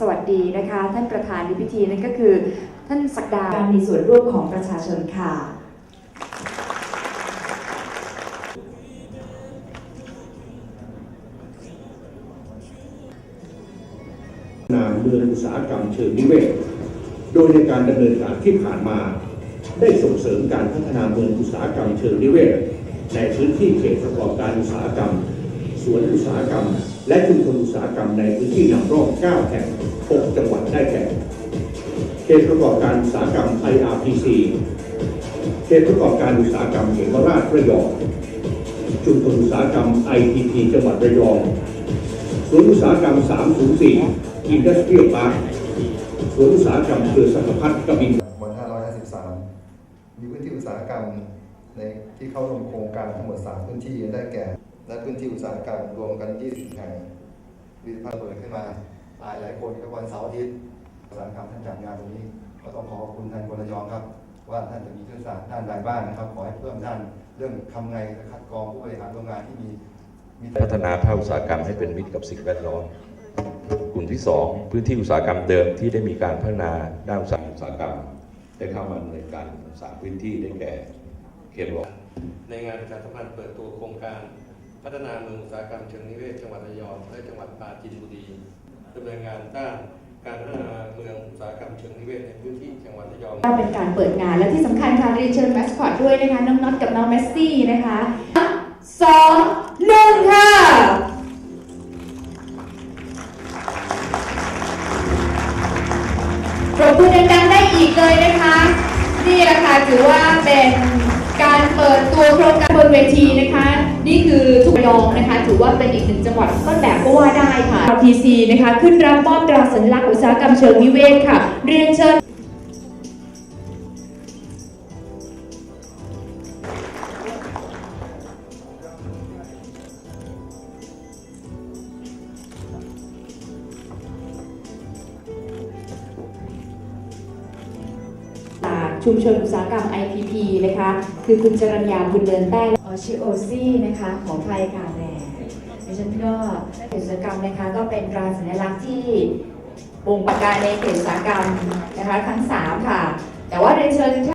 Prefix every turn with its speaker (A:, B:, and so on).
A: สวัสดีนะคะ ท่านประธานในพิธีนั่นก็คือ ท่านศักดาการมีส่วนร่วมของประชาชนค่ะ
B: นามเมืองอุตสาหกรรมเชิงนิเวศ โดยในการดำเนินการที่ผ่านมา ได้ส่งเสริมการพัฒนาเมืองอุตสาหกรรมเชิงนิเวศ ในพื้นที่เขตประกอบการอุตสาหกรรม สวนอุตสาหกรรม และชุมชนอุตสาหกรรมในพื้นที่นำร่อง9แห่ง 6 จังหวัดได้แก่ เขตประกอบการอุตสาหกรรม IRPC เขตประกอบการอุตสาหกรรมเหมราชระยองชุมชนอุตสาหกรรม ITP จังหวัดระยองสวนย์อุตสาหกรรม 304 Industrial Park สวนย์อุตสาหกรรมเครือสังกพัฒน์กบิน
C: บน553 มีพื้นที่อุตสาหกรรมในที่เข้าร่วมโครงการทั้งหมด 3 พื้นที่ได้แก่ และพื้นที่อุตสาหกรรมรวมกัน 20 แห่งมีพันเปิดขึ้นมา หลายหลายคนก็วันเสาร์อาทิตย์อุตสาหกรรมท่านจัดงานตรงนี้ ก็ต้องขอขอบคุณท่านกรยองครับ ว่าท่านจะมียุทธศาสตร์ด้านใดบ้างนะครับ ขอให้เพิ่มด้านเรื่องทำไงจะคัดกรองผู้บริหารโรงงานที่มีมี
D: พัฒนาภาคอุตสาหกรรมให้เป็นมิตรกับสิ่งแวดล้อมกลุ่มที่ 2 พื้นที่อุตสาหกรรมเดิมที่ได้มีการพัฒนาด้านอุตสาหกรรม ได้เข้ามาดำเนินการสามพื้นที่ได้แก่เขตหลวง
E: ในงานประชาสัมพันธ์เปิดตัวโครงการ พัฒนาเมืองอุตสาหกรรมเชิงนิเวศจังหวัดระยองและจังหวัดปราจีนบุรี ดำเนินงานด้านการพัฒนาเมืองอุตสาหกรรมเชิงนิเวศในพื้นที่จังหวัดระยอง
A: ก็เป็นการเปิดงานและที่สำคัญค่ะเรียนเชิญแมสคอตด้วยนะคะ น้องน็อตกับน้องเมสซี่นะคะสองหนึ่งค่ะปรบมือดังๆได้อีกเลยนะคะ นี่แหละค่ะถือว่าเป็น นเวทีนะคะ นี่คือทุกยองนะคะ ถือว่าเป็นอีกหนึ่งจังหวัดต้นแบบก็ว่าได้ค่ะ RTC นะคะ ขึ้นรับมอบตราสัญลักษณ์อุตสาหกรรมเชิงนิเวศค่ะ เรียนเชิญ ชุมชนอุตสาหกรรม IPP นะคะ คือคุณจรัญญาบุญเดินแต้ออชิโอซี่นะคะของไทยค่ะแหมดิฉันก็กิจกรรมนะคะก็เป็นตราสัญลักษณ์ที่บ่งประกายในเขตอุตสาหกรรมนะคะทั้ง 3 ค่ะ แต่ว่าเรียนเชิญ